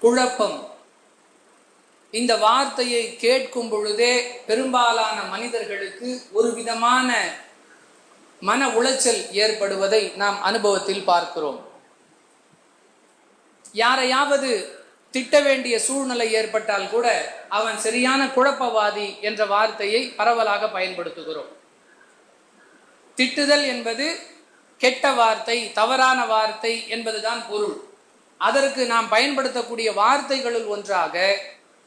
குழப்பம். இந்த வார்த்தையை கேட்கும் பொழுதே பெரும்பாலான மனிதர்களுக்கு ஒரு விதமான மன உளைச்சல் ஏற்படுவதை நாம் அனுபவத்தில் பார்க்கிறோம். யாரையாவது திட்ட வேண்டிய சூழ்நிலை ஏற்பட்டால் கூட அவன் சரியான குழப்பவாதி என்ற வார்த்தையை பரவலாக பயன்படுத்துகிறோம். திட்டுதல் என்பது கெட்ட வார்த்தை தவறான வார்த்தை என்பதுதான் பொருள். அதற்கு நாம் பயன்படுத்தக்கூடிய வார்த்தைகளுள் ஒன்றாக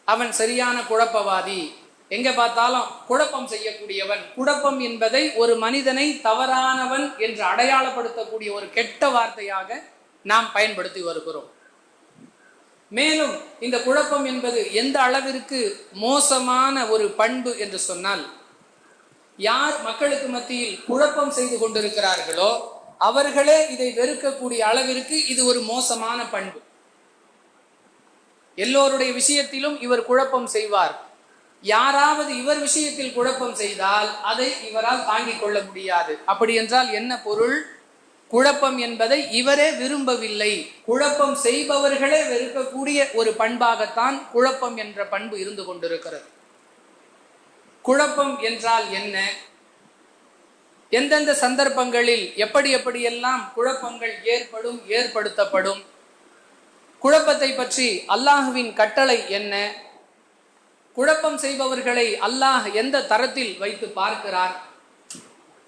அவன் சரியான குழப்பவாதி. எங்க பார்த்தாலும் குழப்பம் செய்யக்கூடியவன். குழப்பம் என்பதை ஒரு மனிதனை தவறானவன் என்று அடையாளப்படுத்தக்கூடிய ஒரு கெட்ட வார்த்தையாக நாம் பயன்படுத்தி வருகிறோம். மேலும் இந்த குழப்பம் என்பது எந்த அளவிற்கு மோசமான ஒரு பண்பு என்று சொன்னால் யார் மக்களுக்கு மத்தியில் குழப்பம் செய்து கொண்டிருக்கிறார்களோ அவர்களே இதை வெறுக்கக்கூடிய அளவிற்கு இது ஒரு மோசமான பண்பு. எல்லோருடைய விஷயத்திலும் இவர் குழப்பம் செய்வார். யாராவது இவர் விஷயத்தில் குழப்பம் செய்தால் அதை இவரால் தாங்கிக் கொள்ள முடியாது. அப்படி என்றால் என்ன பொருள்? குழப்பம் என்பதை இவரே விரும்பவில்லை. குழப்பம் செய்பவர்களே வெறுக்கக்கூடிய ஒரு பண்பாகத்தான் குழப்பம் என்ற பண்பு இருந்து கொண்டிருக்கிறது. குழப்பம் என்றால் என்ன? எந்தெந்த சந்தர்ப்பங்களில் எப்படி எப்படியெல்லாம் குழப்பங்கள் ஏற்படும் ஏற்படுத்தப்படும்? குழப்பத்தை பற்றி அல்லாஹுவின் கட்டளை என்ன? குழப்பம் செய்பவர்களை அல்லாஹ் எந்த தரத்தில் வைத்து பார்க்கிறார்?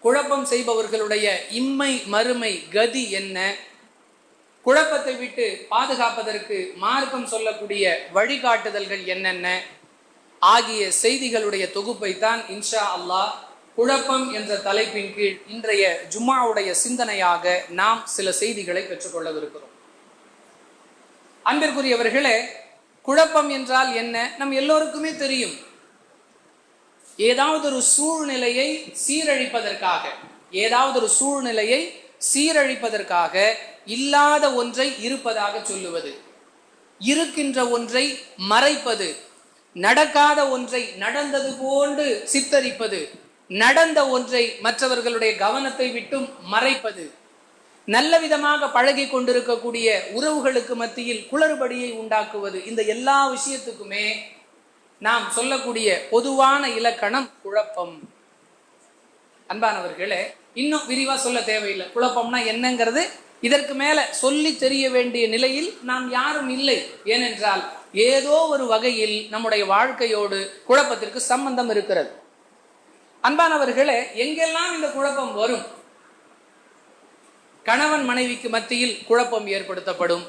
குழப்பம் செய்பவர்களுடைய இம்மை மறுமை கதி என்ன? குழப்பத்தை விட்டு பாதுகாப்பதற்கு மார்க்கம் சொல்லக்கூடிய வழிகாட்டுதல்கள் என்னென்ன? ஆகிய செய்திகளுடைய தொகுப்பை தான் இன்ஷா அல்லாஹ் குழப்பம் என்ற தலைப்பின் கீழ் இன்றைய ஜும்மாவுடைய சிந்தனையாக நாம் சில செய்திகளை பெற்றுக்கொள்ளவிருக்கிறோம். அன்பிற்குரியவர்களே குழப்பம் என்றால் என்ன? நம் எல்லோருக்குமே தெரியும். ஏதாவது ஒரு சூழ்நிலையை சீரழிப்பதற்காக ஏதாவது ஒரு சூழ்நிலையை சீரழிப்பதற்காக இல்லாத ஒன்றை இருப்பதாக சொல்லுவது இருக்கின்ற ஒன்றை மறைப்பது நடக்காத ஒன்றை நடந்தது போன்று சித்தரிப்பது நடந்த ஒன்றை மற்றவர்களுடைய கவனத்தை விட்டும் மறைப்பது. நல்ல விதமாக பழகி கொண்டிருக்கக்கூடிய உறவுகளுக்கு மத்தியில் குளறுபடியை உண்டாக்குவது. இந்த எல்லா விஷயத்துக்குமே நாம் சொல்லக்கூடிய பொதுவான இலக்கணம் குழப்பம். அன்பானவர்களே இன்னும் விரிவா சொல்ல தேவையில்லை. குழப்பம்னா என்னங்கிறது இதற்கு மேல சொல்லி தெரிய வேண்டிய நிலையில் நாம் யாரும் இல்லை. ஏனென்றால் ஏதோ ஒரு வகையில் நம்முடைய வாழ்க்கையோடு குழப்பத்திற்கு சம்பந்தம் இருக்கிறது. அன்பானவர்களே எங்கெல்லாம் இந்த குழப்பம் வரும்? கணவன் மனைவிக்கு மத்தியில் குழப்பம் ஏற்படுத்தப்படும்.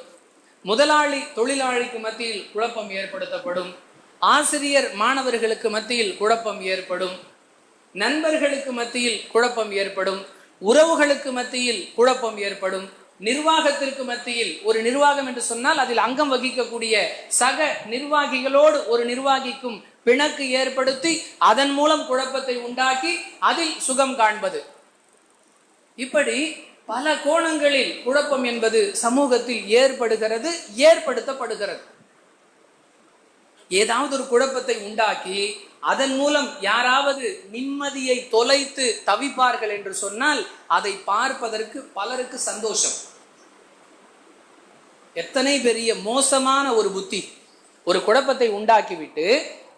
முதலாளி தொழிலாளிக்கு மத்தியில் குழப்பம் ஏற்படுத்தப்படும். ஆசிரியர் மாணவர்களுக்கு மத்தியில் குழப்பம் ஏற்படும். நண்பர்களுக்கு மத்தியில் குழப்பம் ஏற்படும். உறவுகளுக்கு மத்தியில் குழப்பம் ஏற்படும். நிர்வாகத்திற்கு மத்தியில் ஒரு நிர்வாகம் என்று சொன்னால் அதில் அங்கம் வகிக்கக்கூடிய சக நிர்வாகிகளோடு ஒரு நிர்வாகிக்கும் பிணக்கு ஏற்படுத்தி அதன் மூலம் குழப்பத்தை உண்டாக்கி அதில் சுகம் காண்பது. இப்படி பல கோணங்களில் குழப்பம் என்பது சமூகத்தில் ஏற்படுகிறது ஏற்படுத்தப்படுகிறது. ஏதாவது ஒரு குழப்பத்தை உண்டாக்கி அதன் மூலம் யாராவது நிம்மதியை தொலைத்து தவிப்பார்கள் என்று சொன்னால் அதை பார்ப்பதற்கு பலருக்கு சந்தோஷம். எத்தனை பெரிய மோசமான ஒரு புத்தி. ஒரு குழப்பத்தை உண்டாக்கிவிட்டு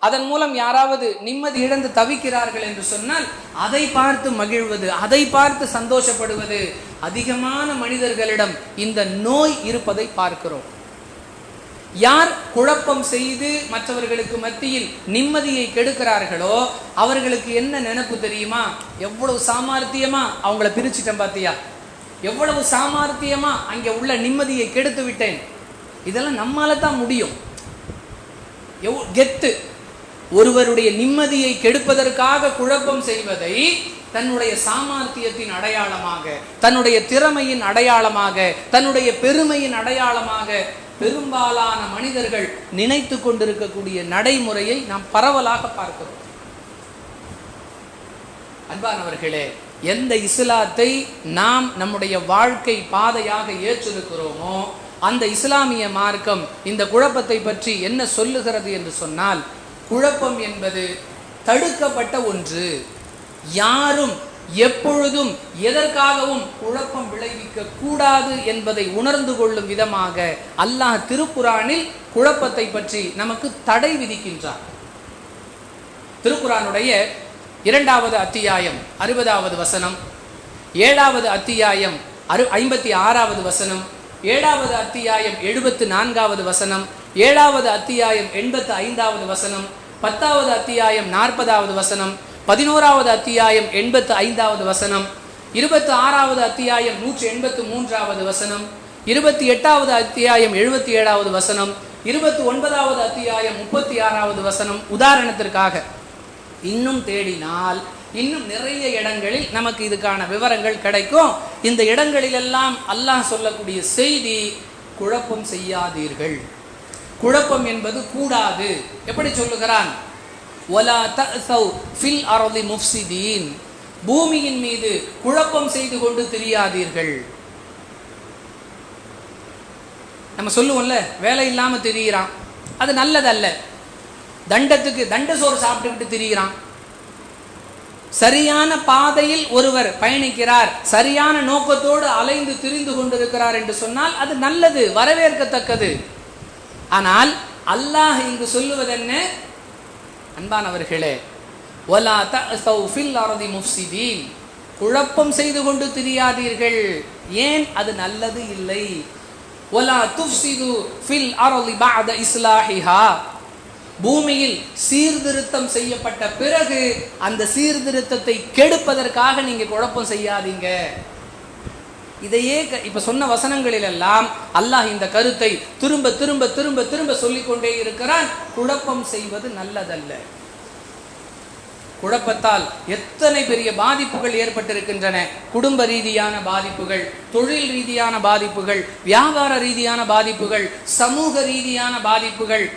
அதன் மூலம் யாராவது நிம்மதி இழந்து தவிக்கிறார்கள் என்று சொன்னால் அதை பார்த்து மகிழ்வது அதை பார்த்து சந்தோஷப்படுவது அதிகமான மனிதர்களிடம் இந்த நோய் இருப்பதை பார்க்கிறோம். யார் குழப்பம் செய்து மற்றவர்களுக்கு மத்தியில் நிம்மதியை கெடுக்கிறார்களோ அவர்களுக்கு என்ன நினைப்பு தெரியுமா? எவ்வளவு சாமர்த்தியமா அவங்கள பிரிச்சுட்டேன் பாத்தியா? எவ்வளவு சாமர்த்தியமா அங்கே உள்ள நிம்மதியை கெடுத்து விட்டேன்? இதெல்லாம் நம்மால தான் முடியும். எவ் கெத்து. ஒருவருடைய நிம்மதியை கெடுப்பதற்காக குழப்பம் செய்வதை தன்னுடைய சாமர்த்தியத்தின் அடையாளமாக தன்னுடைய திறமையின் அடையாளமாக தன்னுடைய பெருமையின் அடையாளமாக பெரும்பாலான மனிதர்கள் நினைத்து கொண்டிருக்கக்கூடிய நடைமுறையை நாம் பரவலாக பார்க்கிறோம். அன்பானவர்களே எந்த இஸ்லாத்தை நாம் நம்முடைய வாழ்க்கை பாதையாக ஏற்றிருக்கிறோமோ அந்த இஸ்லாமிய மார்க்கம் இந்த குழப்பத்தை பற்றி என்ன சொல்லுகிறது என்று சொன்னால் குழப்பம் என்பது தடுக்கப்பட்ட ஒன்று. யாரும் எப்பொழுதும் எதற்காகவும் குழப்பம் விளைவிக்க கூடாது என்பதை உணர்ந்து கொள்ளும் விதமாக அல்லாஹ் திருக்குறானில் குழப்பத்தை பற்றி நமக்கு தடை விதிக்கின்றார் திருக்குறானுடைய இரண்டாவது அத்தியாயம் அறுபதாவது வசனம் ஏழாவது அத்தியாயம் அறு ஐம்பத்தி ஆறாவது வசனம் ஏழாவது அத்தியாயம் எழுபத்து நான்காவது வசனம் ஏழாவது அத்தியாயம் எண்பத்து ஐந்தாவது வசனம் பத்தாவது அத்தியாயம் நாற்பதாவது வசனம் பதினோராவது அத்தியாயம் எண்பத்து ஐந்தாவது வசனம் இருபத்தி ஆறாவது அத்தியாயம் நூற்றி எண்பத்து மூன்றாவது வசனம் இருபத்தி எட்டாவது அத்தியாயம் எழுபத்தி ஏழாவது வசனம் இருபத்தி ஒன்பதாவது அத்தியாயம் முப்பத்தி ஆறாவது வசனம் உதாரணத்திற்காக. இன்னும் தேடினால் இன்னும் நிறைய இடங்களில் நமக்கு இதுக்கான விவரங்கள் கிடைக்கும். இந்த இடங்களிலெல்லாம் அல்லாஹ் சொல்லக்கூடிய செய்தி குழப்பம் செய்யாதீர்கள். குழப்பம் என்பது கூடாது. எப்படி சொல்லுகிறான்? ஒலா தௌ ஃபில் அரதி முஃப்சிதீன். பூமியின் மீது குழப்பம் செய்து கொண்டு திரியாதீர்கள். நம்ம சொல்லுவோம்ல வேலை இல்லாமல் தெரிகிறான் அது நல்லதல்ல. தண்டத்துக்கு தண்ட சோறு சாப்பிட்டுக்கிட்டு திரிகிறான் சரியான பாதையில் ஒருவர் பயணிக்கிறார் சரியான நோக்கத்தோடு அலைந்து திரிந்து கொண்டிருக்கிறார் என்று சொன்னால் அது நல்லது வரவேற்கத்தக்கது. ஆனால் அல்லாஹ் இங்கு சொல்லுவதென்ன? அன்பானவர்களே ஒலா தஸௌ ஃபில் முஃப்சிதீன். குழப்பம் செய்து கொண்டு திரியாதீர்கள். ஏன்? அது நல்லது இல்லை. ஒலா துஃப்சிது ஃபில் அர்தி பஅத இஸ்லாஹிஹா. பூமியில் சீர்திருத்தம் செய்யப்பட்ட பிறகு அந்த சீர்திருத்தத்தை கெடுப்பதற்காக நீங்க குழப்பம் செய்யாதீங்க. இதையே க- இப்ப சொன்ன வசனங்களில் எல்லாம் அல்லாஹ் இந்த கருத்தை திரும்ப திரும்ப திரும்ப திரும்ப சொல்லிக்கொண்டே இருக்கிறான். குழப்பம் செய்வது நல்லதல்ல. குழப்பத்தால் எத்தனை பெரிய பாதிப்புகள் ஏற்பட்டிருக்கின்றன. குடும்ப ரீதியான பாதிப்புகள் தொழில் ரீதியான பாதிப்புகள் வியாபார ரீதியான பாதிப்புகள் சமூக ரீதியான பாதிப்புகள்.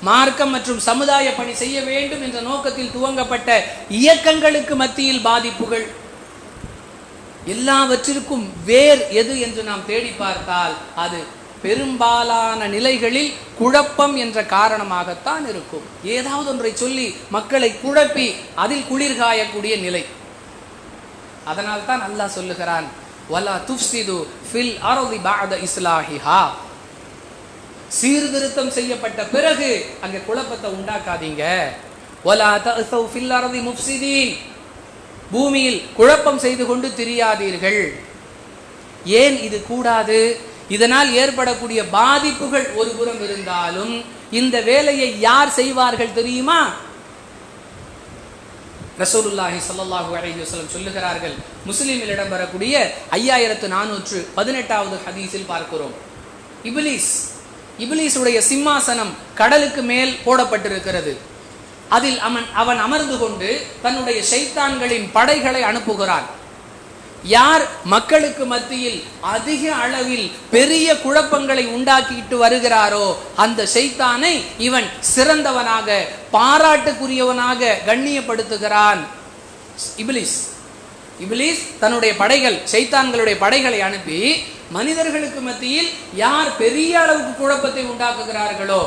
மார்க்கம் மற்றும் சமுதாய பணி செய்ய வேண்டும் என்ற நோக்கத்தில் துவங்கப்பட்ட இயக்கங்களுக்கு மத்தியில் பாதிப்புகள். எல்லாவற்றிற்கும் வேர் எது என்று நாம் தேடி பார்த்தால் அது பெரும்பாலான நிலைகளில் குழப்பம் என்ற காரணமாகத்தான் இருக்கும். ஏதாவது ஒன்றை சொல்லி மக்களை குழப்பி அதில் குளிர்காயக்கூடிய நிலை. அதனால் தான் அல்லாஹ் சொல்லுகிறான் வலா துஃப்சிது ஃபில் அர்தி பஅத இஸ்லாஹிஹா. சீர்திருத்தம் செய்யப்பட்ட பிறகு அங்கே குழப்பத்தை உண்டாக்காதீங்க. ஒலா தஅஸௌ ஃபில் அர்தி பூமியில் குழப்பம் செய்து கொண்டு திரியாதீர்கள். ஏன் இது கூடாது? இதனால் ஏற்படக்கூடிய பாதிப்புகள் ஒரு புறம் இருந்தாலும் இந்த வேலையை யார் செய்வார்கள் தெரியுமா? ரசூலுல்லாஹி சல்லாஹூ அலைஹி வஸல்லம் சொல்லுகிறார்கள் முஸ்லீமில் இடம்பெறக்கூடிய ஐயாயிரத்து நானூற்று பதினெட்டாவது ஹதீஸில் பார்க்கிறோம். இபிலிஸ் இபிலிஸுடைய சிம்மாசனம் கடலுக்கு மேல் போடப்பட்டிருக்கிறது. அதில் அவன் அவன் அமர்ந்து கொண்டு தன்னுடைய சைத்தான்களின் படைகளை அனுப்புகிறான். யார் மக்களுக்கு மத்தியில் அதிக அளவில் பெரிய குழப்பங்களை உண்டாக்கிட்டு வருகிறாரோ அந்த செய்தானை இவன் சிறந்தவனாக பாராட்டுக்குரியவனாக கண்ணியப்படுத்துகிறான். இபிலிஸ் இபிலிஸ் தன்னுடைய படைகள் செய்தான்களுடைய படைகளை அனுப்பி மனிதர்களுக்கு மத்தியில் யார் பெரிய அளவுக்கு குழப்பத்தை உண்டாக்குகிறார்களோ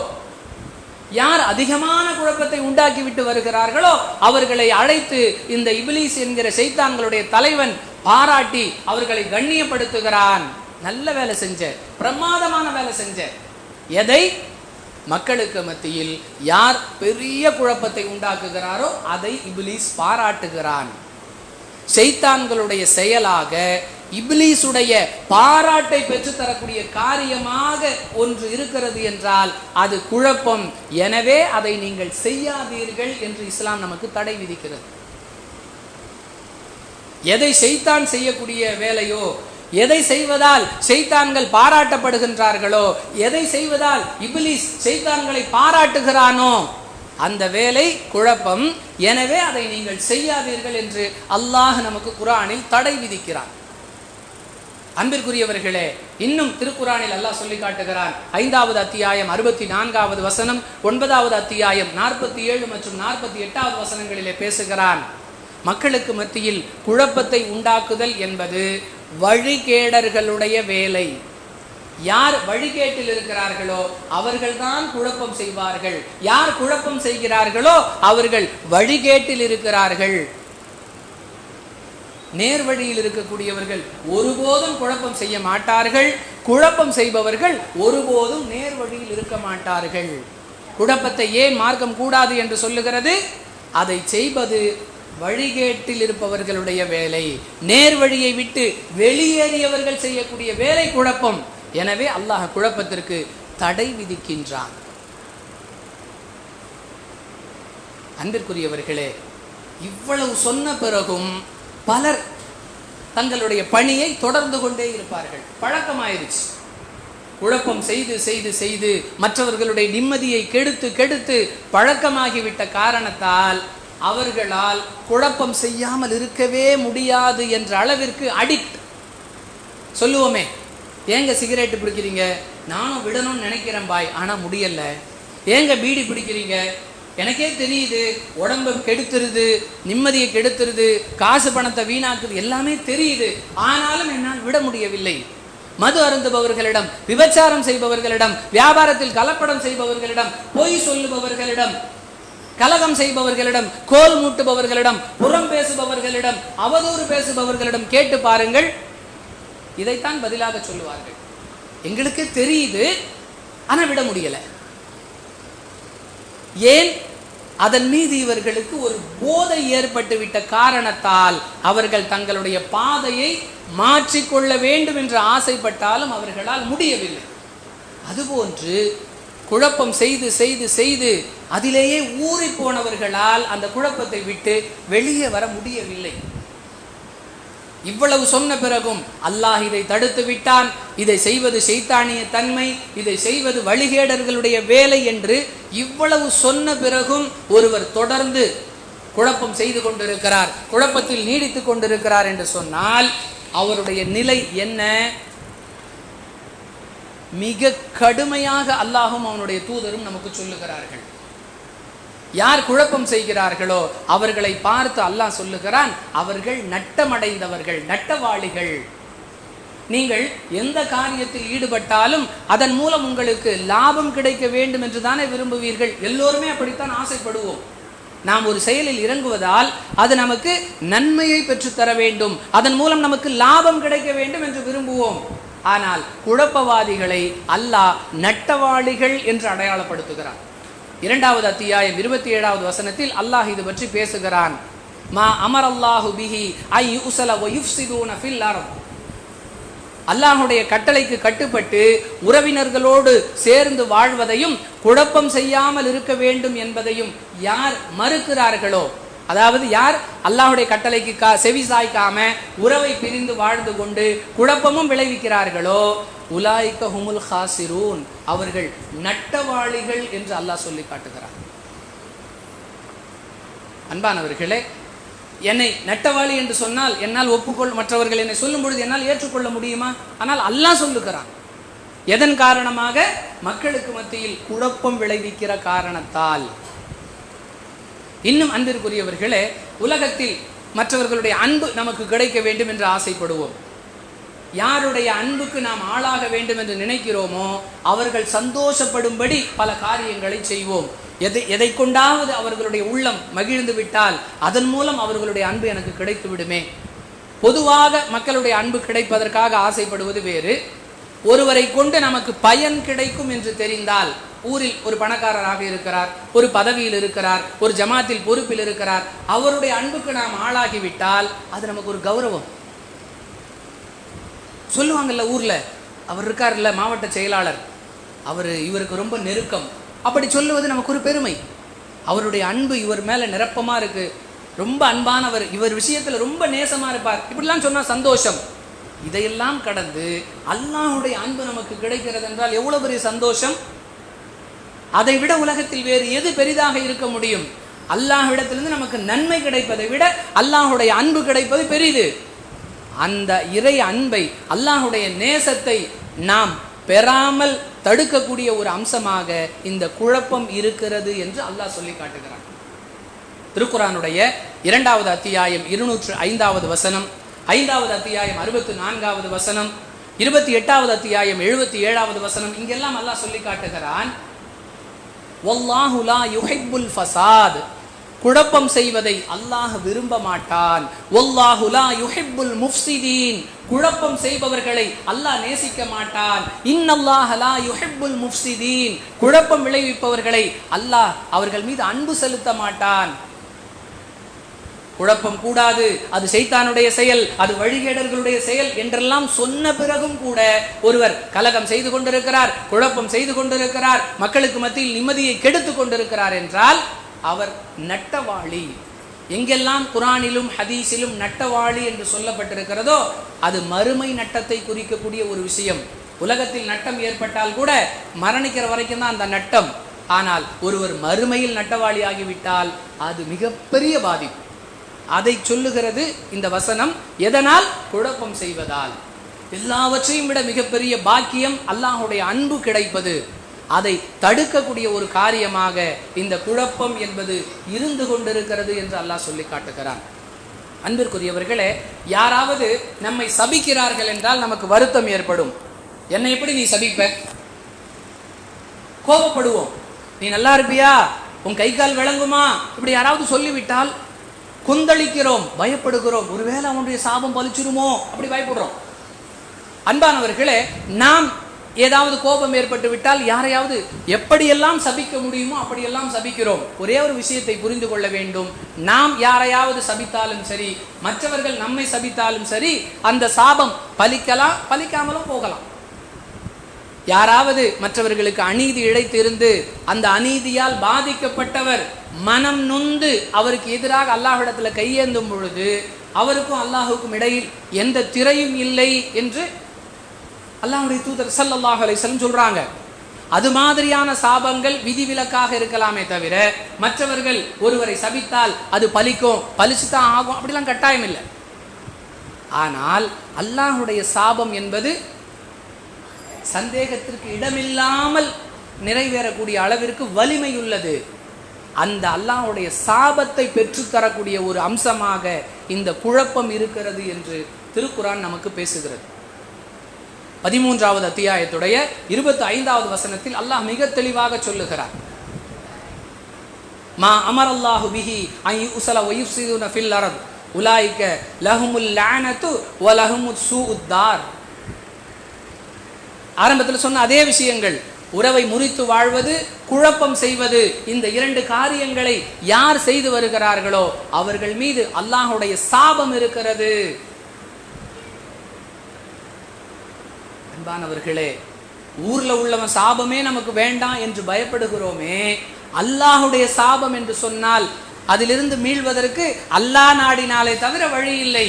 யார் அதிகமான குழப்பத்தை உண்டாக்கிவிட்டு வருகிறார்களோ அவர்களை அழைத்து இந்த இபிலிஸ் என்கிற சைத்தான்களுடைய தலைவன் பாராட்டி அவர்களை கண்ணியப்படுத்துகிறான். நல்ல வேலை செஞ்ச பிரமாதமான வேலை செஞ்ச. எதை? மக்களுக்கு மத்தியில் யார் பெரிய குழப்பத்தை உண்டாக்குகிறாரோ அதை இபிலிஸ் பாராட்டுகிறான். செய்தான்களுடைய செயலாக இப்லீஸுடைய பாராட்டை பெற்றுத்தரக்கூடிய காரியமாக ஒன்று இருக்கிறது என்றால் அது குழப்பம். எனவே அதை நீங்கள் செய்யாதீர்கள் என்று இஸ்லாம் நமக்கு தடை விதிக்கிறது. எதை செய்தான் செய்யக்கூடிய வேலையோ எதை செய்வதால் செய்தான்கள் பாராட்டப்படுகின்றார்களோ எதை செய்வதால் இபிலிஸ் செய்தான்களை பாராட்டுகிறானோ அந்த வேலை குழப்பம். எனவே அதை நீங்கள் செய்யாதீர்கள் என்று அல்லாஹ் நமக்கு குரானில் தடை விதிக்கிறான். அன்பிற்குரியவர்களே இன்னும் திருக்குறானில் அல்லாஹ் சொல்லி காட்டுகிறான். ஐந்தாவது அத்தியாயம் அறுபத்தி நான்காவது வசனம் ஒன்பதாவது அத்தியாயம் நாற்பத்தி ஏழு மற்றும் நாற்பத்தி எட்டாவது வசனங்களிலே பேசுகிறான். மக்களுக்கு மத்தியில் குழப்பத்தை உண்டாக்குதல் என்பது வழிகேடர்களுடைய வேலை. யார் வழிகேட்டில் இருக்கிறார்களோ அவர்கள்தான் குழப்பம் செய்வார்கள். யார் குழப்பம் செய்கிறார்களோ அவர்கள் வழிகேட்டில் இருக்கிறார்கள். நேர்வழியில் இருக்கக்கூடியவர்கள் ஒருபோதும் குழப்பம் செய்ய மாட்டார்கள். குழப்பம் செய்பவர்கள் ஒருபோதும் நேர்வழியில் இருக்க மாட்டார்கள். குழப்பத்தை ஏன் மார்க்கம் கூடாது என்று சொல்லுகிறது? அதை செய்வது வழிகேட்டில் இருப்பவர்களுடைய வேலை. நேர்வழியை விட்டு வெளியேறியவர்கள் செய்யக்கூடிய வேலை குழப்பம். எனவே அல்லாஹ் குழப்பத்திற்கு தடை விதிக்கின்றான். அன்பிற்குரியவர்களே இவ்வளவு சொன்ன பிறகும் பலர் தங்களுடைய பணியை தொடர்ந்து கொண்டே இருப்பார்கள். பழக்கமாயிருச்சு. குழப்பம் செய்து செய்து செய்து மற்றவர்களுடைய நிம்மதியை கெடுத்து கெடுத்து பழக்கமாகிவிட்ட காரணத்தால் அவர்களால் குழப்பம் செய்யாமல் இருக்கவே முடியாது என்ற அளவிற்கு அடிக்ட். சொல்லுவோமே ஏங்க சிகரெட்டு பிடிக்கிறீங்க? நானும் விடணும்னு நினைக்கிறேன் பாய் ஆனால் முடியல. ஏங்க பீடி பிடிக்கிறீங்க? எனக்கே தெரியுது உடம்பு கெடுத்துருது நிம்மதியை கெடுத்துருது காசு பணத்தை வீணாக்குது எல்லாமே தெரியுது. ஆனாலும் என்னால் விட முடியவில்லை. மது அருந்துபவர்களிடம் விபச்சாரம் செய்பவர்களிடம் வியாபாரத்தில் கலப்படம் செய்பவர்களிடம் பொய் சொல்லுபவர்களிடம் கலகம் செய்பவர்களிடம் கோல் மூட்டுபவர்களிடம் புறம் பேசுபவர்களிடம் அவதூறு பேசுபவர்களிடம் கேட்டு பாருங்கள் இதைத்தான் பதிலாக சொல்லுவார்கள். எங்களுக்கு தெரியுது ஆனால் விட முடியலை. ஏன்? அதன் மீது இவர்களுக்கு ஒரு போதை ஏற்பட்டு விட்ட காரணத்தால் அவர்கள் தங்களுடைய பாதையை மாற்றிக்கொள்ள வேண்டும் என்று ஆசைப்பட்டாலும் அவர்களால் முடியவில்லை. அதுபோன்று குழப்பம் செய்து செய்து செய்து அதிலேயே ஊறி போனவர்களால் அந்த குழப்பத்தை விட்டு வெளியே வர முடியவில்லை. இவ்வளவு சொன்ன பிறகும் அல்லாஹ் இதை தடுத்து விட்டான். இதை செய்வது செய்தானிய தன்மை இதை செய்வது வழிகேடர்களுடைய வேலை என்று இவ்வளவு சொன்ன பிறகும் ஒருவர் தொடர்ந்து குழப்பம் செய்து கொண்டிருக்கிறார் குழப்பத்தில் நீடித்து கொண்டிருக்கிறார் என்று சொன்னால் அவருடைய நிலை என்ன? மிக கடுமையாக அல்லாஹும் அவனுடைய தூதரும் நமக்கு சொல்லுகிறார்கள். யார் குழப்பம் செய்கிறார்களோ அவர்களை பார்த்து அல்லாஹ் சொல்லுகிறான் அவர்கள் நட்டமடைந்தவர்கள் நட்டவாளிகள். நீங்கள் எந்த காரியத்தில் ஈடுபட்டாலும் அதன் மூலம் உங்களுக்கு லாபம் கிடைக்க வேண்டும் என்று தானே விரும்புவீர்கள். எல்லோருமே அப்படித்தான் ஆசைப்படுவோம். நாம் ஒரு செயலில் இறங்குவதால் அது நமக்கு நன்மையை பெற்றுத்தர வேண்டும். அதன் மூலம் நமக்கு லாபம் கிடைக்க வேண்டும் என்று விரும்புவோம். ஆனால் குழப்பவாதிகளை அல்லாஹ் நட்டவாளிகள் என்று அடையாளப்படுத்துகிறார் இரண்டாவது அத்தியாயம் இருபத்தி ஏழாவது வசனத்தில் அல்லாஹ் இது பற்றி பேசுகிறான். மா அமர் அல்லாஹு பிஹி ஐ யுசல வயுஃப்சிதூன ஃபில் அர்த். அல்லாஹுடைய கட்டளைக்கு கட்டுப்பட்டு உறவினர்களோடு சேர்ந்து வாழ்வதையும் குழப்பம் செய்யாமல் இருக்க வேண்டும் என்பதையும் யார் மறுக்கிறார்களோ அதாவது யார்? அல்லாஹுடைய கட்டளைக்கு கா செவி சாய்க்காம உறவை பிரிந்து வாழ்ந்து கொண்டு குழப்பமும் விளைவிக்கிறார்களோ? உலாய்க்க ஹுமுல் ஹாசிரூன். அவர்கள் நட்டவாளிகள் என்று அல்லாஹ் சொல்லி காட்டுகிறார். அன்பானவர்களே என்னை நட்டவாளி என்று சொன்னால் என்னால் ஒப்புக்கொள் மற்றவர்கள் என்னை சொல்லும் பொழுது என்னால் ஏற்றுக்கொள்ள முடியுமா? ஆனால் அல்லாஹ் சொல்லுகிறான். எதன் காரணமாக? மக்களுக்கு மத்தியில் குழப்பம் விளைவிக்கிற காரணத்தால். இன்னும் அன்பிற்குரியவர்களே உலகத்தில் மற்றவர்களுடைய அன்பு நமக்கு கிடைக்க வேண்டும் என்று ஆசைப்படுவோம். யாருடைய அன்புக்கு நாம் ஆளாக வேண்டும் என்று நினைக்கிறோமோ அவர்கள் சந்தோஷப்படும்படி பல காரியங்களை செய்வோம். எதை எதை கொண்டாவது அவர்களுடைய உள்ளம் மகிழ்ந்து விட்டால் அதன் மூலம் அவர்களுடைய அன்பு எனக்கு கிடைத்து விடுமே. பொதுவாக மக்களுடைய அன்பு கிடைப்பதற்காக ஆசைப்படுவது வேறு. ஒருவரை கொண்டு நமக்கு பயன் கிடைக்கும் என்று தெரிந்தால் ஊரில் ஒரு பணக்காரராக இருக்கிறார் ஒரு பதவியில் இருக்கிறார் ஒரு ஜமாத்தில் பொறுப்பில் இருக்கிறார். அவருடைய அன்புக்கு நாம் ஆளாகிவிட்டால் அது நமக்கு ஒரு கௌரவம். சொல்லுவாங்கல்ல ஊர்ல அவர் இருக்கார்ல மாவட்ட செயலாளர். அவர் இவருக்கு ரொம்ப நெருக்கம். அப்படி சொல்லுவது நமக்கு ஒரு பெருமை. அவருடைய அன்பு இவர் மேல நிரப்பமா இருக்கு. ரொம்ப அன்பானவர் இவர் விஷயத்துல ரொம்ப நேசமா இருப்பார். இப்படிலாம் சொன்னா சந்தோஷம். இதையெல்லாம் கடந்து அல்லாஹுடைய அன்பு நமக்கு கிடைக்கிறது என்றால் எவ்வளவு பெரிய சந்தோஷம்? அதை விட உலகத்தில் வேறு எது பெரிதாக இருக்க முடியும்? அல்லாஹ்விடத்திலிருந்து நமக்கு நன்மை கிடைப்பதை விட அல்லாஹுடைய அன்பு கிடைப்பது பெரிது. அந்த இறை அன்பை அல்லாஹுடைய நேசத்தை நாம் பெறாமல் தடுக்கக்கூடிய ஒரு அம்சமாக இந்த குழப்பம் இருக்கிறது என்று அல்லாஹ் சொல்லி காட்டுகிறான். திருக்குறானுடைய இரண்டாவது அத்தியாயம் இருநூற்று ஐந்தாவது வசனம் ஐந்தாவது அத்தியாயம் அறுபத்தி நான்காவது வசனம் இருபத்தி எட்டாவது அத்தியாயம் எழுபத்தி ஏழாவது வசனம் இங்கெல்லாம் அல்லாஹ் சொல்லி காட்டுகிறான் வல்லாஹு லா ஃபசாத். குழப்பம் செய்வதை அல்லாஹ் விரும்ப மாட்டான். வல்லாஹு யுஹிப்புல் முஃப்சிதீன். குழப்பம் செய்பவர்களை அல்லாஹ் நேசிக்க மாட்டான். இன்னல்லாஹலா யுஹிப்புல் முஃப்சிதீன். குழப்பம் விளைவிப்பவர்களை அல்லாஹ் அவர்கள் மீது அன்பு செலுத்த மாட்டான். குழப்பம் கூடாது. அது சைத்தானுடைய செயல் அது வழிகேடர்களுடைய செயல் என்றெல்லாம் சொன்ன பிறகும் கூட ஒருவர் கலகம் செய்து கொண்டிருக்கிறார் குழப்பம் செய்து கொண்டிருக்கிறார் மக்களுக்கு மத்தியில் நிம்மதியை கெடுத்து கொண்டிருக்கிறார் என்றால் அவர் நட்டவாளி. எங்கெல்லாம் குரானிலும் ஹதீஸிலும் நட்டவாளி என்று சொல்லப்பட்டிருக்கிறதோ அது மறுமை நட்டத்தை குறிக்கக்கூடிய ஒரு விஷயம். உலகத்தில் நட்டம் ஏற்பட்டால் கூட மரணிக்கிற வரைக்கும் தான் அந்த நட்டம். ஆனால் ஒருவர் மறுமையில் நட்டவாளி ஆகிவிட்டால் அது மிகப்பெரிய பாதிப்பு. அதை சொல்லுகிறது இந்த வசனம் எதனால்? குழப்பம் செய்வதால். எல்லாவற்றையும் விட மிகப்பெரிய பாக்கியம் அல்லாஹுடைய அன்பு கிடைப்பது. அதை தடுக்கக்கூடிய ஒரு காரியமாக இந்த குழப்பம் என்பது இருந்து கொண்டிருக்கிறது என்று அல்லாஹ் சொல்லி காட்டுகிறான். அன்பிற்குரியவர்களே யாராவது நம்மை சபிக்கிறார்கள் என்றால் நமக்கு வருத்தம் ஏற்படும். என்னை எப்படி நீ சபிப்ப? கோபப்படுவோம். நீ நல்லா இருப்பியா? உன் கை கால் விளங்குமா? இப்படி யாராவது சொல்லிவிட்டால் குந்தளிக்கிறோம் பயப்படுகிறோம். ஒருவேளை அவனுடைய சாபம் பலிச்சிருமோ அப்படி பயப்படுறோம். அன்பானவர்களே நாம் ஏதாவது கோபம் ஏற்பட்டு விட்டால் யாரையாவது எப்படியெல்லாம் சபிக்க முடியுமோ அப்படியெல்லாம் சபிக்கிறோம். ஒரே ஒரு விஷயத்தை புரிந்து கொள்ள வேண்டும். நாம் யாரையாவது சபித்தாலும் சரி மற்றவர்கள் நம்மை சபித்தாலும் சரி அந்த சாபம் பலிக்கலாம் பலிக்காமலும் போகலாம். யாராவது மற்றவர்களுக்கு அநீதி இழைத்திருந்து அந்த அநீதியால் பாதிக்கப்பட்டவர் மனம் நொந்து அவருக்கு எதிராக அல்லாஹிடத்தில் கையேந்தும் பொழுது அவருக்கும் அல்லாஹுக்கும் இடையில் எந்த திரையும் இல்லை என்று அல்லாஹுடைய தூதர் சல்லாஹ் அலைஹி சொல்றாங்க. அது மாதிரியான சாபங்கள் விதிவிலக்காக இருக்கலாமே தவிர மற்றவர்கள் ஒருவரை சபித்தால் அது பலிக்கும் பலிச்சுதான் ஆகும் அப்படிலாம் கட்டாயம் இல்லை. ஆனால் அல்லாஹுடைய சாபம் என்பது சந்தேகத்திற்கு இடமில்லாமல் நிறைவேறக்கூடிய அளவிற்கு வலிமை உள்ளது அந்த அல்லாஹுடைய சாபத்தை பெற்றுத்தரக்கூடிய ஒரு அம்சமாக இந்த குழப்பம் இருக்கிறது என்று திருக்குறான் நமக்கு பேசுகிறது. பதிமூன்றாவது அத்தியாயத்துடைய இருபத்தி ஐந்தாவது வசனத்தில் அல்லாஹ் மிக தெளிவாக சொல்லுகிறார். மா அமர் அல்லாஹு பிஹி ஐ உசல ஒயுசிதுன ஃபில் அரத். உலாய்க்க லஹுமுல் லானத்து வ லஹுமுத் சூஉத்தார் ஆரம்பத்தில் சொன்ன அதே விஷயங்கள். உறவை முறித்து வாழ்வது குழப்பம் செய்வது இந்த இரண்டு காரியங்களை யார் செய்து வருகிறார்களோ அவர்கள் மீது அல்லாஹுடைய சாபம் இருக்கிறது. அன்பானவர்களே ஊர்ல உள்ளவன் சாபமே நமக்கு வேண்டாம் என்று பயப்படுகிறோமே. அல்லாஹுடைய சாபம் என்று சொன்னால் அதிலிருந்து மீள்வதற்கு அல்லாஹ் நாடினாலே தவிர வழி இல்லை.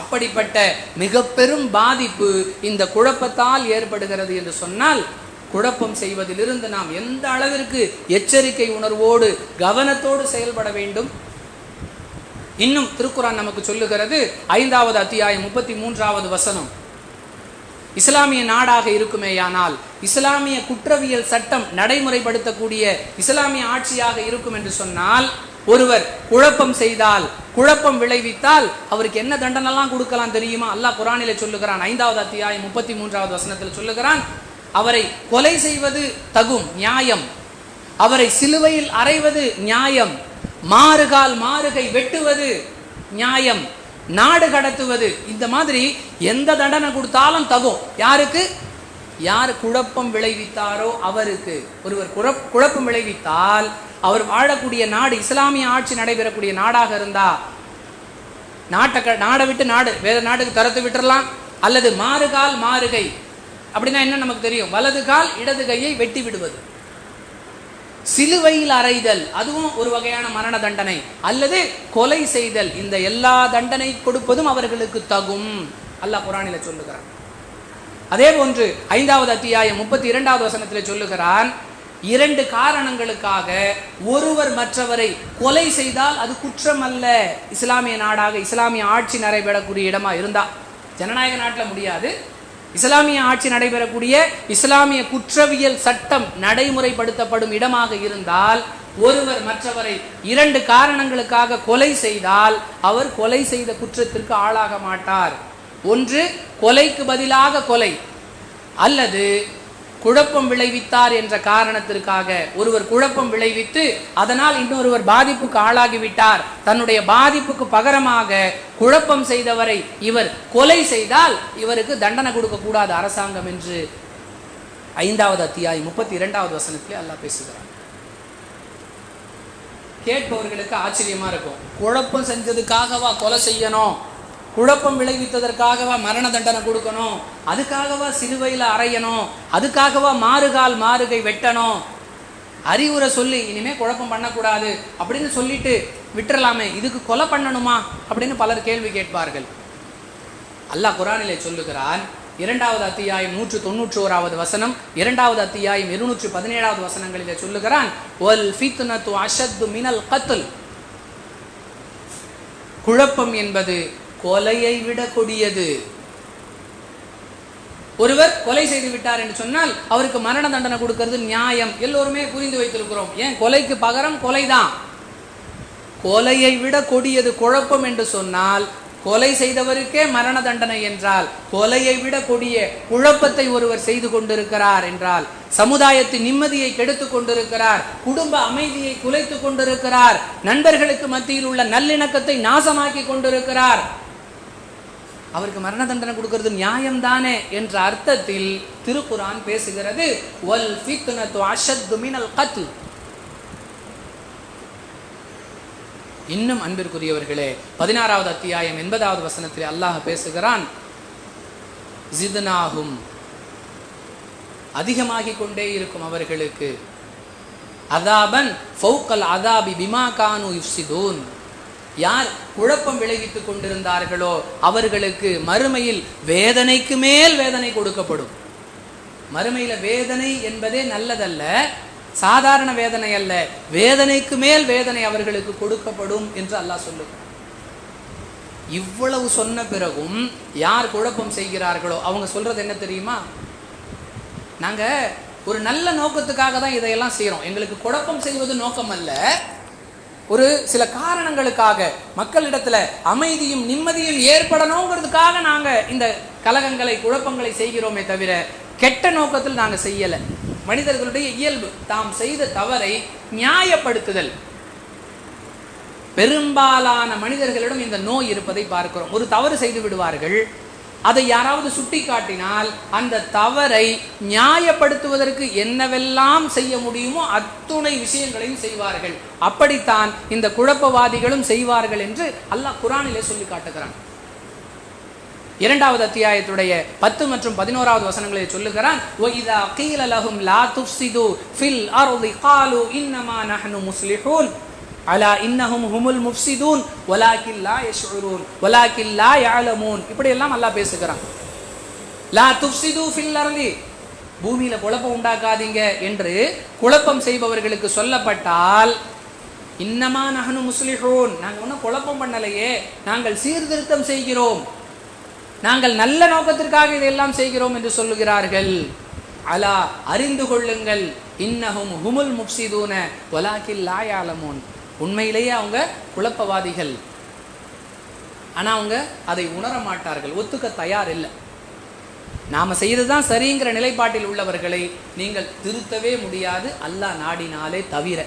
அப்படிப்பட்ட மிக பெரும் பாதிப்பு இந்த குழப்பத்தால் ஏற்படுகிறது என்று சொன்னால் குழப்பம் செய்வதிலிருந்து நாம் எந்த அளவிற்கு எச்சரிக்கை உணர்வோடு கவனத்தோடு செயல்பட வேண்டும்? இன்னும் திருக்குறான் நமக்கு சொல்லுகிறது ஐந்தாவது அத்தியாயம் முப்பத்தி மூன்றாவது வசனம். இஸ்லாமிய நாடாக இருக்குமேயானால் இஸ்லாமிய குற்றவியல் சட்டம் நடைமுறைப்படுத்தக்கூடிய இஸ்லாமிய ஆட்சியாக இருக்கும் என்று சொன்னால் ஒருவர் குழப்பம் செய்தால் குழப்பம் விளைவித்தால் அவருக்கு என்ன தண்டனைலாம் கொடுக்கலாம் தெரியுமா? அல்லாஹ் குரானில சொல்லுகிறான் ஐந்தாவது அத்தியாயம் முப்பத்தி மூன்றாவது வசனத்தில் சொல்லுகிறான் அவரை கொலை செய்வது தகும் நியாயம். அவரை சிலுவையில் அறைவது நியாயம். மாறுகால் மாறுகை வெட்டுவது நியாயம். நாடு கடத்துவது இந்த மாதிரி எந்த தண்டனை கொடுத்தாலும் தகும். யாருக்கு? யார் குழப்பம் விளைவித்தாரோ அவருக்கு ஒருவர் குழப் குழப்பம் விளைவித்தால் அவர் வாழக்கூடிய நாடு இஸ்லாமிய ஆட்சி நடைபெறக்கூடிய நாடாக இருந்தா நாட்டை க- நாடை விட்டு நாடு வேற நாட்டுக்கு தரத்து விட்டுறலாம். அல்லது மாறுகால் மாறுகை அப்படின்னா என்ன நமக்கு தெரியும்? வலது கால் இடது கையை வெட்டி விடுவது. சிலுவையில் அறைதல் அதுவும் ஒரு வகையான மரண தண்டனை. அல்லது கொலை செய்தல் இந்த எல்லா தண்டனை கொடுப்பதும் அவர்களுக்கு தகும். அல்லாஹ் குரானில சொல்லுகிறான். அதே போன்று ஐந்தாவது அத்தியாயம் முப்பத்தி இரண்டாவது வசனத்தில் சொல்லுகிறான் இரண்டு காரணங்களுக்காக ஒருவர் மற்றவரை கொலை செய்தால் அது குற்றம் அல்ல இஸ்லாமிய நாடாக இஸ்லாமிய ஆட்சி நடைபெறக்கூடிய இடமா இருந்தா ஜனநாயக நாட்டில் முடியாது. இஸ்லாமிய ஆட்சி நடைபெறக்கூடிய இஸ்லாமிய குற்றவியல் சட்டம் நடைமுறைப்படுத்தப்படும் இடமாக இருந்தால் ஒருவர் மற்றவரை இரண்டு காரணங்களுக்காக கொலை செய்தால் அவர் கொலை செய்த குற்றத்திற்கு ஆளாக மாட்டார். ஒன்று கொலைக்கு பதிலாக கொலை. அல்லது குழப்பம் விளைவித்தார் என்ற காரணத்திற்காக ஒருவர் குழப்பம் விளைவித்து அதனால் இன்னொருவர் பாதிப்புக்கு ஆளாகிவிட்டார். தன்னுடைய பாதிப்புக்கு பகரமாக குழப்பம் செய்தவரை இவர் கொலை செய்தால் இவருக்கு தண்டனை கொடுக்க கூடாது அரசாங்கம் என்று ஐந்தாவது அத்தியாயம் முப்பத்தி இரண்டாவது வசனத்திலே அல்லாஹ் பேசுகிறார் கேட்பவர்களுக்கு ஆச்சரியமா இருக்கும். குழப்பம் செஞ்சதுக்காகவா கொலை செய்யணும்? குழப்பம் விளைவித்ததற்காகவா மரண தண்டனை கொடுக்கணும்? அதுக்காகவா சிலுவையில் அறையணும்? அதுக்காகவா மாறுகால் மாறுகை வெட்டணும்? அறிவுரை சொல்லி இனிமேல் குழப்பம் பண்ணக்கூடாது அப்படின்னு சொல்லிட்டு விட்டுறலாமே. இதுக்கு கொலை பண்ணணுமா? அப்படின்னு பலர் கேள்வி கேட்பார்கள். அல்லாஹ் குரானிலே சொல்லுகிறான் இரண்டாவது அத்தியாயம் நூற்று தொண்ணூற்றி ஓராவது வசனம் இரண்டாவது அத்தியாயம் இருநூற்று பதினேழாவது வசனங்களிலே சொல்லுகிறான் ஒல் ஃபித்னத்து அஷத்து மினல் கத்துல் குழப்பம் என்பது கொலையை விட கொடியது. ஒருவர் கொலை செய்து விட்டார் என்று சொன்னால் அவருக்கு மரண தண்டனை கொடுக்கிறது நியாயம். எல்லோருமே புரிந்து வைத்திருக்கிறோம். ஏன்? கொலைக்கு பகரம் கொலைதான். கொலையை விட கொடியது குழப்பம் என்று சொன்னால் கொலை செய்தவருக்கே மரண தண்டனை என்றால் கொலையை விட கொடிய குழப்பத்தை ஒருவர் செய்து கொண்டிருக்கிறார் என்றால் சமுதாயத்தின் நிம்மதியை கெடுத்து கொண்டிருக்கிறார் குடும்ப அமைதியை குலைத்து கொண்டிருக்கிறார் நண்பர்களுக்கு மத்தியில் உள்ள நல்லிணக்கத்தை நாசமாக்கி கொண்டிருக்கிறார் அவருக்கு மரண தண்டனை கொடுக்கிறது நியாயம்தானே என்ற அர்த்தத்தில் திருக்குரான் பேசுகிறது வல் ஃபித்னத்து அஷத்து மினல் கத்ல். இன்னும் அன்பிற்குரியவர்களே பதினாறாவது அத்தியாயம் எண்பதாவது வசனத்தில் அல்லாஹ் பேசுகிறான் ஜிதனாகும் அதிகமாகி கொண்டே இருக்கும் அவர்களுக்கு அதாபன் ஃபௌக்கல் அதாபி பிமா கானு இஃப்சிதூன் யார் குழப்பம் விளைவித்துக் கொண்டிருந்தார்களோ அவர்களுக்கு மறுமையில் வேதனைக்கு மேல் வேதனை கொடுக்கப்படும். மறுமையில வேதனை என்பதே நல்லதல்ல சாதாரண வேதனை அல்ல வேதனைக்கு மேல் வேதனை அவர்களுக்கு கொடுக்கப்படும் என்று அல்லாஹ் சொல்லுகிறார் இவ்வளவு சொன்ன பிறகும் யார் குழப்பம் செய்கிறார்களோ அவங்க சொல்றது என்ன தெரியுமா? நாங்க ஒரு நல்ல நோக்கத்துக்காக தான் இதையெல்லாம் செய்யறோம் எங்களுக்கு குழப்பம் செய்வது நோக்கம் அல்ல ஒரு சில காரணங்களுக்காக மக்களிடத்துல அமைதியும் நிம்மதியும் ஏற்படணுங்கிறதுக்காக நாங்க இந்த கலகங்களை குழப்பங்களை செய்கிறோமே தவிர கெட்ட நோக்கத்தில் நாங்க செய்யல. மனிதர்களுடைய இயல்பு தாம் செய்த தவறை நியாயப்படுத்துதல். பெரும்பாலான மனிதர்களிடம் இந்த நோய் இருப்பதை பார்க்கிறோம். ஒரு தவறு செய்து விடுவார்கள் அதை யாராவது சுட்டி காட்டினால் அந்த தவறை நியாயப்படுத்துவதற்கு என்னவெல்லாம் செய்ய முடியுமோ அத்துணை விஷயங்களையும் செய்வார்கள் அப்படித்தான் இந்த குழப்பவாதிகளும் செய்வார்கள் என்று அல்லாஹ் குரானிலே சொல்லி காட்டுகிறான் இரண்டாவது அத்தியாயத்துடைய பத்து மற்றும் பதினோராவது வசனங்களில் சொல்லுகிறான் وَإِذَا قِيلَ لَهُمْ لَا تُفْسِدُوا فِي الْأَرْضِ قَالُوا إِنَّمَا نَحْنُ مُصْلِحُونَ அலா இன்னஹும் ஹுமுல் முஃப்சிதூன் வலாக்கின் லா யஷ்உரூன் வலாக்கின் லா யஅலமூன். இப்படி எல்லாம் அல்லாஹ் பேசுகிறான். லா துஃப்சிது ஃபில் அர்லி பூமியில குழப்பம் உண்டாக்காதீங்க என்று குழப்பம் செய்பவர்களுக்கு சொல்லப்பட்டால் இன்னமா நஹனு முஸ்லிஹூன். நாங்கள் ஒன்றும் குழப்பம் பண்ணலையே. நாங்கள் சீர்திருத்தம் செய்கிறோம். நாங்கள் நல்ல நோக்கத்திற்காக இதையெல்லாம் செய்கிறோம் என்று சொல்லுகிறார்கள். அலா அறிந்து கொள்ளுங்கள். இன்னஹும் ஹுமுல் முப்சிதூன வலாக்கில் லாயாலமோன் உண்மையிலேயே அவங்க குழப்பவாதிகள். ஆனா அவங்க அதை உணர மாட்டார்கள். ஒத்துக்க தயார் இல்லை. நாம செய்ததுதான் சரிங்கிற நிலைப்பாட்டில் உள்ளவர்களை நீங்கள் திருத்தவே முடியாது. அல்லாஹ் நாடினாலே தவிர.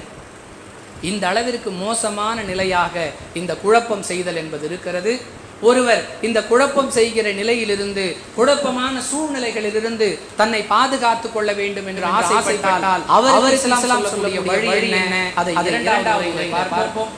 இந்த அளவிற்கு மோசமான நிலையாக இந்த குழப்பம் செய்தல் என்பது இருக்கிறது. ஒருவர் இந்த குழப்பம் செய்கிற நிலையிலிருந்து குழப்பமான சூழ்நிலைகளிலிருந்து தன்னை பாதுகாத்துக் கொள்ள வேண்டும் என்று ஆசைப்பட்டால் அவர் இஸ்லாம் சொல்லக்கூடிய வழி என்ன? அதை இரண்டாவது பார்ப்போம்.